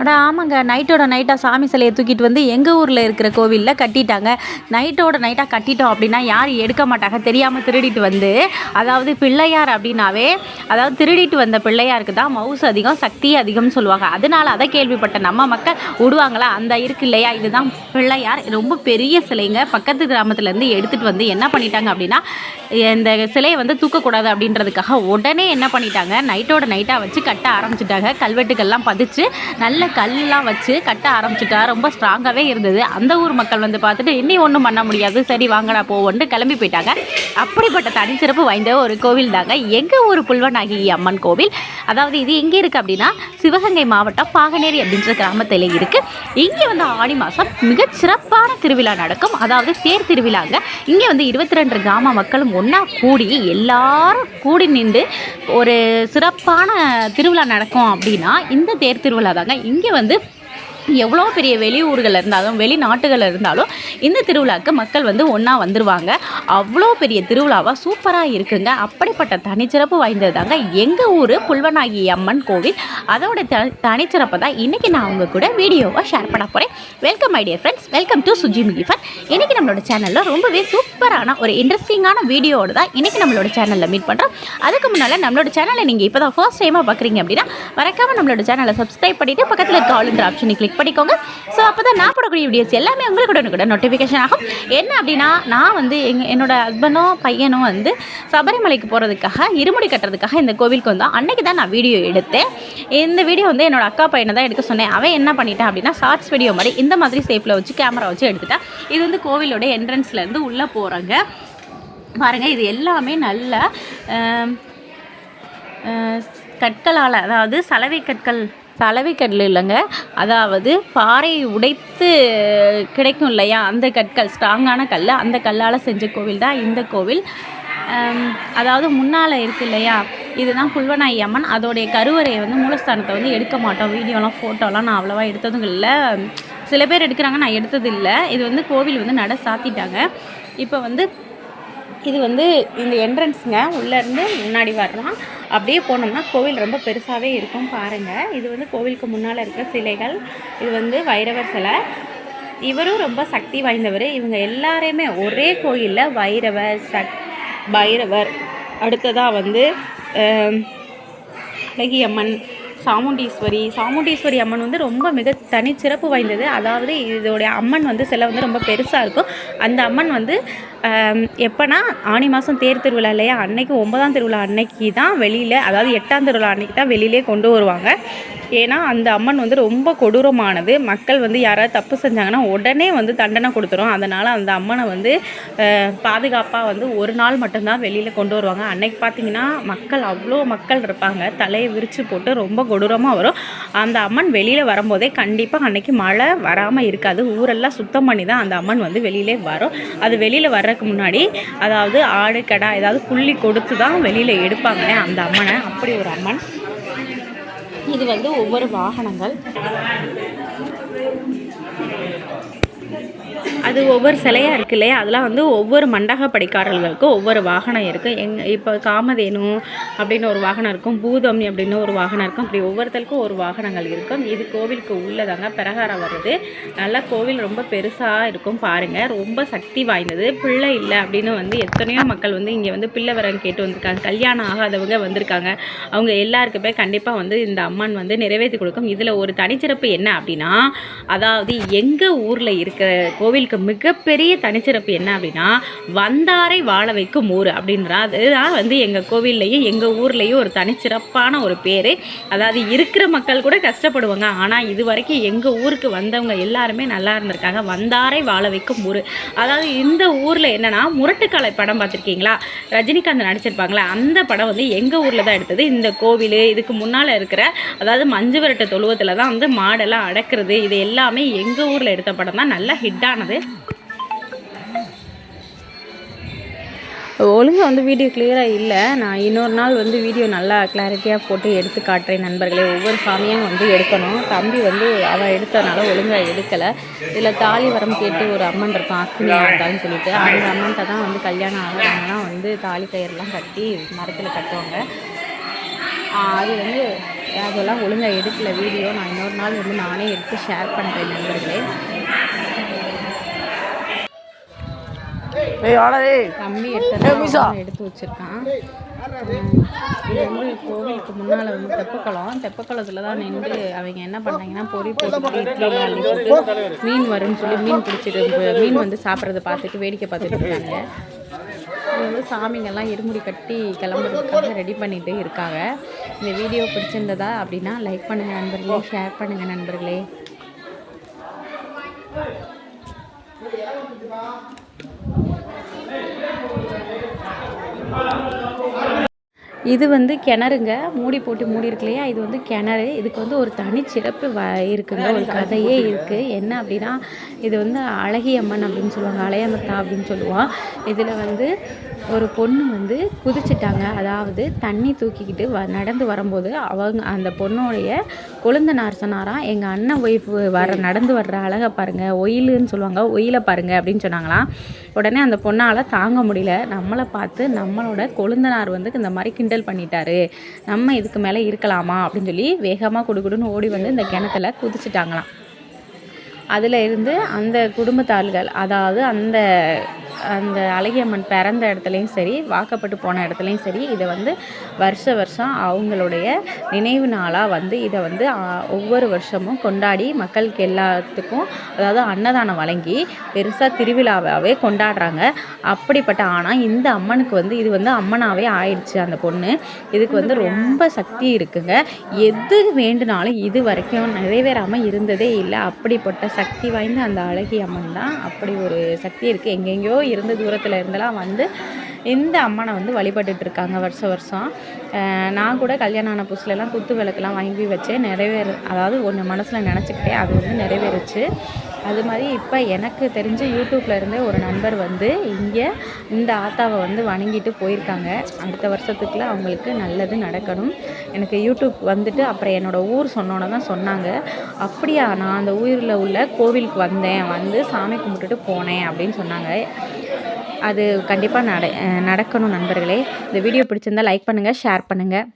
அட ஆமாங்க. நைட்டோட நைட்டாக சாமி சிலையை தூக்கிட்டு வந்து எங்கள் ஊரில் இருக்கிற கோவிலில் கட்டிட்டாங்க. நைட்டோட நைட்டாக கட்டிட்டோம் அப்படின்னா யாரும் எடுக்க மாட்டாங்க? தெரியாமல் திருடிட்டு வந்து அதாவது பிள்ளையார் அப்படின்னாவே அதாவது திருடிட்டு வந்த பிள்ளையாருக்கு தான் மவுஸ் அதிகம் சக்தி அதிகம்னு சொல்லுவாங்க. அதனால் அதை கேள்விப்பட்ட நம்ம மக்கள் விடுவாங்களா? அந்த இருக்கு இல்லையா? இதுதான் பிள்ளையார். ரொம்ப பெரிய சிலைங்க. பக்கத்து கிராமத்துலேருந்து எடுத்துகிட்டு வந்து என்ன பண்ணிட்டாங்க அப்படின்னா இந்த சிலையை வந்து தூக்கக்கூடாது அப்படின்றதுக்காக உடனே என்ன பண்ணிட்டாங்க? நைட்டோட நைட்டாக வச்சு கட்ட ஆரம்பிச்சிட்டாங்க. கல்வெட்டுக்கள்லாம் பதிச்சு நல்ல கல்லாம் வச்சு கட்ட ஆரம்பிச்சிட்டா ரொம்ப ஸ்ட்ராங்காகவே இருந்தது. அந்த ஊர் மக்கள் வந்து பார்த்துட்டு இனி ஒன்றும் பண்ண முடியாது. சரி வாங்கடா போவோன்ட்டு கிளம்பி போயிட்டாங்க. அப்படிப்பட்ட தனிச்சிறப்பு வாய்ந்த ஒரு கோவில் தாங்க எங்கள் ஊர் புல்வனாகி அம்மன் கோவில். அதாவது இது எங்கே இருக்குது அப்படின்னா சிவகங்கை மாவட்டம் பாகனேரி அப்படின்ற கிராமத்தில் இருக்குது இங்கே வந்து ஆடி மாதம் மிகச் சிறப்பான திருவிழா நடக்கும். அதாவது தேர் திருவிழாங்க. இங்கே வந்து இருபத்தி ரெண்டு கிராம மக்களும் ஒன்றா கூடி எல்லாரும் கூடி நின்று ஒரு சிறப்பான திருவிழா நடக்கும் அப்படின்னா இந்த தேர் திருவிழா தாங்க. இங்கே வந்து எவ்வளோ பெரிய வெளியூர்கள் இருந்தாலும் வெளிநாட்டுகளில் இருந்தாலும் இந்த திருவிழாவுக்கு மக்கள் வந்து ஒன்றா வந்துடுவாங்க அவ்வளோ பெரிய திருவிழாவாக சூப்பராக இருக்குங்க. அப்படிப்பட்ட தனிச்சிறப்பு வாய்ந்தது தாங்க எங்கள் ஊர் புல்வனாகி அம்மன் கோவில். அதோட த தனிச்சிறப்பை தான் இன்றைக்கி நான் உங்கள் கூட வீடியோவாக ஷேர் பண்ண போகிறேன் welcome my dear friends welcome to Suji மிகிஃபன் இன்றைக்கி நம்மளோட சேனலில் ரொம்பவே சூப்பரான ஒரு இன்ட்ரெஸ்டிங்கான வீடியோவோட தான் இன்றைக்கி நம்மளோட சேனலில் மீட் பண்ணுறோம் அதுக்கு முன்னால் நம்மளோட சேனலை நீங்கள் இப்போ தான் ஃபர்ஸ்ட் டைமாக பார்க்குறீங்க அப்படின்னா மறக்காமல் நம்மளோட சேனலை சப்ஸ்கிரைப் பண்ணிவிட்டு பக்கத்தில் இருக்க ஆளுங்கிற ஆப்ஷனை கிளிக் பண்ணிக்கோங்க ஸோ அப்போ தான் நான் போடக்கூடிய வீடியோஸ் எல்லாமே உங்களுக்கு உடனே கூட நோட்டிஃபிகேஷன் ஆகும். என்ன அப்படின்னா நான் வந்து எங்கள் என்னோட ஹஸ்பண்டும் பையனும் வந்து சபரிமலைக்கு போகிறதுக்காக இருமுடி கட்டுறதுக்காக இந்த கோவிலுக்கு வந்தோம் அன்னைக்கு தான் நான் வீடியோ எடுத்தேன். இந்த வீடியோ வந்து என்னோட அக்கா பையனை தான் எடுக்க சொன்னேன். அவன் என்ன பண்ணிட்டான் அப்படின்னா ஷார்ட்ஸ் வீடியோ மாதிரி இந்த மாதிரி ஷேப்பில் வச்சு கேமரா வச்சு எடுத்துட்டேன் இது வந்து கோவிலோட என்ட்ரன்ஸ்லேருந்து உள்ளே போகிறாங்க பாருங்கள் இது எல்லாமே நல்ல கற்களால் அதாவது சலவை கற்கள் சலவை கல் இல்லைங்க. அதாவது பாறையை உடைத்து கிடைக்கும் இல்லையா? அந்த கற்கள் ஸ்ட்ராங்கான கல் அந்த கல்லால் செஞ்ச கோவில் தான் இந்த கோவில். அதாவது முன்னால் இருக்கு இல்லையா? இதுதான் புல்வநாயகி அம்மன். அதோடைய கருவறையை வந்து மூலஸ்தானத்தை வந்து எடுக்க மாட்டோம். வீடியோலாம் ஃபோட்டோலாம் நான் அவ்வளோவா எடுத்ததும் இல்லை. சில பேர் எடுக்கிறாங்க நான் எடுத்தது இல்லை. இது வந்து கோவில் வந்து நட சாத்திட்டாங்க. இப்போ வந்து இது வந்து இந்த என்ட்ரன்ஸுங்க உள்ளேருந்து முன்னாடி வரலாம். அப்படியே போனோம்னா கோவில் ரொம்ப பெருசாகவே இருக்கும் பாருங்கள் இது வந்து கோவிலுக்கு முன்னால் இருக்கிற சிலைகள் இது வந்து வைரவர் சிலை. இவரும் ரொம்ப சக்தி வாய்ந்தவர். இவங்க எல்லாரையுமே ஒரே கோயிலில் வைரவர் சக் பைரவர் அடுத்ததாக வந்து அழகியம்மன் சாமுண்டீஸ்வரி. சாமுண்டீஸ்வரி அம்மன் வந்து ரொம்ப மிக தனிச்சிறப்பு வாய்ந்தது. அதாவது இதோடைய அம்மன் வந்து சில வந்து ரொம்ப பெருசாக இருக்கும். அந்த அம்மன் வந்து எப்போனா ஆனி மாதம் தேர் திருவிழா இல்லையா? அன்னைக்கு ஒன்பதாம் திருவிழா அன்னைக்கு தான் வெளியில் அதாவது எட்டாம் திருவிழா அன்னைக்கு தான் வெளியிலே கொண்டு வருவாங்க. ஏன்னா அந்த அம்மன் வந்து ரொம்ப கொடூரமானது. மக்கள் வந்து யாராவது தப்பு செஞ்சாங்கன்னா உடனே வந்து தண்டனை கொடுத்துரும். அதனால் அந்த அம்மனை வந்து பாதுகாப்பாக வந்து ஒரு நாள் மட்டும்தான் வெளியில் கொண்டு வருவாங்க. அன்னைக்கு பார்த்தீங்கன்னா மக்கள் அவ்வளோ மக்கள் இருப்பாங்க. தலையை விரித்து போட்டு ரொம்ப கொடூரமாக வரும். அந்த அம்மன் வெளியில் வரும்போதே கண்டிப்பாக அன்னைக்கு மழை வராமல் இருக்காது. ஊரெல்லாம் சுத்தம் பண்ணி தான் அந்த அம்மன் வந்து வெளியிலே வரும். அது வெளியில் வர்றதுக்கு முன்னாடி அதாவது ஆடு கடா ஏதாவது புள்ளி கொடுத்து தான் வெளியில் எடுப்பாங்க அந்த அம்மனை. அப்படி ஒரு அம்மன். இது வந்து ஒவ்வொரு வாகனங்கள். அது ஒவ்வொரு சிலையாக இருக்கு இல்லையா? அதெல்லாம் வந்து ஒவ்வொரு மண்டக படிக்காரர்களுக்கும் ஒவ்வொரு வாகனம் இருக்குது எங் இப்போ காமதேனு அப்படின்னு ஒரு வாகனம் இருக்கும். பூதம் அப்படின்னு ஒரு வாகனம் இருக்கும். இப்படி ஒவ்வொருத்தருக்கும் ஒரு வாகனங்கள் இருக்கும். இது கோவிலுக்கு உள்ளதாங்க பிரகாரம் வருது. நல்லா கோவில் ரொம்ப பெருசாக இருக்கும் பாருங்கள் ரொம்ப சக்தி வாய்ந்தது. பிள்ளை இல்லை அப்படின்னு வந்து எத்தனையோ மக்கள் வந்து இங்கே வந்து பிள்ளை வரம் கேட்டு வந்திருக்காங்க. கல்யாணம் ஆகாதவங்க வந்திருக்காங்க. அவங்க எல்லாருக்குமே கண்டிப்பாக வந்து இந்த அம்மன் வந்து நிறைவேற்றி கொடுக்கும். இதில் ஒரு தனிச்சிறப்பு என்ன அப்படின்னா அதாவது எங்கள் ஊரில் இருக்கிற கோவிலுக்கு மிகப்பெரிய தனிச்சிறப்பு என்ன அப்படின்னா வந்தாரை வாழ வைக்கும் ஊர் அப்படின்றா. அதுதான் வந்து எங்கள் கோவில்லையும் எங்கள் ஊர்லேயும் ஒரு தனிச்சிறப்பான ஒரு பேர். அதாவது இருக்கிற மக்கள் கூட கஷ்டப்படுவாங்க. ஆனால் இது வரைக்கும் எங்கள் ஊருக்கு வந்தவங்க எல்லாருமே நல்லா இருந்திருக்காங்க. வந்தாரை வாழ வைக்கும் ஊர். அதாவது இந்த ஊரில் என்னென்னா முரட்டுக்காலை படம் பார்த்துருக்கீங்களா? ரஜினிகாந்த் நடிச்சிருப்பாங்களே அந்த படம் வந்து எங்கள் ஊரில் தான் எடுத்தது. இந்த கோவில் இதுக்கு முன்னால் இருக்கிற அதாவது மஞ்சு விரட்டு தொழுவத்தில் தான் வந்து மாடெல்லாம் அடக்கிறது இது எல்லாமே எங்கள் ஊரில் எடுத்த படம் தான். நல்லா ஹிட்டானது ஒழுங்காக வந்து வீடியோ கிளியராக இல்லை. நான் இன்னொரு நாள் வந்து வீடியோ நல்லா கிளாரிட்டியாக போட்டு எடுத்து காட்டுறேன் நண்பர்களே. ஒவ்வொரு சாமியும் வந்து எடுக்கணும். தம்பி வந்து அவள் எடுத்தனால ஒழுங்காக எடுக்கலை. இதில் தாலி வரம் கேட்டு ஒரு அம்மன் இருக்கும் அக்னி இருந்தாலும் சொல்லிட்டு. அந்த அம்மன்கிட்ட தான் வந்து கல்யாணம் ஆகிறாங்கன்னா வந்து தாலி கயிறுலாம் கட்டி மரத்தில் கட்டுவாங்க. அது வந்து அதெல்லாம் ஒழுங்காக எடுக்கலை வீடியோ. நான் இன்னொரு நாள் வந்து நானே எடுத்து ஷேர் பண்ணுறேன் நண்பர்களே. ஏய் தம்பி எடுத்து வச்சுருக்கான். இது வந்து கோவிலுக்கு முன்னால் வந்து தெப்பக்குளம். தெப்பக்குளத்தில் தான் நின்று அவங்க என்ன பண்ணாங்கன்னா பொறி போட்டு இட்லிலாம் அள்ளி போட்டு மீன் வரும்னு சொல்லி மீன் பிடிச்சிட்டு மீன் வந்து சாப்பிட்றத பார்த்துட்டு வேடிக்கை பார்த்துட்டு இருக்காங்க. வந்து சாமிங்கெல்லாம் இருமுடி கட்டி கிளம்புறதுக்காக ரெடி பண்ணிட்டு இருக்காங்க. இந்த வீடியோ பிடிச்சிருந்ததா அப்படின்னா லைக் பண்ணுங்கள் நண்பர்களே ஷேர் பண்ணுங்கள் நண்பர்களே. இது வந்து கிணறுங்க. மூடி போட்டு மூடி இருக்கு இல்லையா? இது வந்து கிணறு. இதுக்கு வந்து ஒரு தனி சிறப்பு வ இருக்குங்க. ஒரு கதையே இருக்குது என்ன அப்படின்னா இது வந்து அழகியம்மன் அப்படின்னு சொல்லுவாங்க. அலையமத்தா அப்படின்னு சொல்லுவான். இதில் வந்து ஒரு பொண்ணு வந்து குதிச்சிட்டாங்க. அதாவது தண்ணி தூக்கிக்கிட்டு வ நடந்து வரும்போது அவங்க அந்த பொண்ணுடைய கொழுந்தனார் சொன்னாராம் எங்கள் அண்ணன் ஒய்ஃப் வர நடந்து வர்ற அழகை பாருங்கள் ஒயிலுன்னு சொல்லுவாங்க. ஒயிலை பாருங்கள் அப்படின்னு சொன்னாங்களாம். உடனே அந்த பொண்ணால் தாங்க முடியல. நம்மளை பார்த்து நம்மளோட கொழுந்தனார் வந்து இந்த மாதிரி கிண்டல் பண்ணிட்டாரு. நம்ம இதுக்கு மேலே இருக்கலாமா? அப்படின்னு சொல்லி வேகமாக குடுகுடுன்னு ஓடி வந்து இந்த கிணத்துல குதிச்சிட்டாங்களாம். அதில் இருந்து அந்த குடும்பத்தாள்கள் அதாவது அந்த அந்த அழகியம்மன் பிறந்த இடத்துலையும் சரி வாக்கப்பட்டு போன இடத்துலையும் சரி இதை வந்து வருஷ வருஷம் அவங்களுடைய நினைவு நாளாக வந்து இதை வந்து ஒவ்வொரு வருஷமும் கொண்டாடி மக்களுக்கு எல்லாத்துக்கும் அதாவது அன்னதானம் வழங்கி பெருசாக திருவிழாவாகவே கொண்டாடுறாங்க. அப்படிப்பட்ட ஆனால் இந்த அம்மனுக்கு வந்து இது வந்து அம்மனாகவே ஆயிடுச்சு அந்த பொண்ணு. இதுக்கு வந்து ரொம்ப சக்தி இருக்குங்க. எது வேண்டுனாலும் இது வரைக்கும் நிறைவேறாமல் இருந்ததே இல்லை. அப்படிப்பட்ட சக்தி வாய்ந்த அந்த அழகி அம்மன் தான். அப்படி ஒரு சக்தி இருக்குது எங்கெங்கேயோ இருந்த தூரத்தில் இருந்தெல்லாம் வந்து இந்த அம்மனை வந்து வழிபட்டுட்டு இருக்காங்க வருஷம். வருஷம் நான் கூட கல்யாணம் ஆன புதுசுலலாம் குத்து விளக்குலாம் வாங்கி வச்சேன். நிறைவேறு அதாவது ஒன்று மனசில் நினச்சிக்கிட்டேன் அது வந்து நிறைவேறுச்சு. அது மாதிரி இப்போ எனக்கு தெரிஞ்ச யூடியூப்பில் இருந்தே ஒரு நண்பர் வந்து இங்கே இந்த ஆத்தாவை வந்து வணங்கிட்டு போயிருக்காங்க. அடுத்த வருஷத்துக்குள்ள அவங்களுக்கு நல்லது நடக்கணும். எனக்கு யூடியூப் வந்துட்டு அப்புறம் என்னோடய ஊர் சொன்னோன்னே தான் சொன்னாங்க. அப்படியா நான் அந்த ஊரில் உள்ள கோவிலுக்கு வந்தேன். வந்து சாமி கும்பிட்டுட்டு போனேன். அப்படின்னு சொன்னாங்க. அது கண்டிப்பாக நட நடக்கணும் நண்பர்களே. இந்த வீடியோ பிடிச்சிருந்தா லைக் பண்ணுங்கள் ஷேர் பண்ணுங்கள்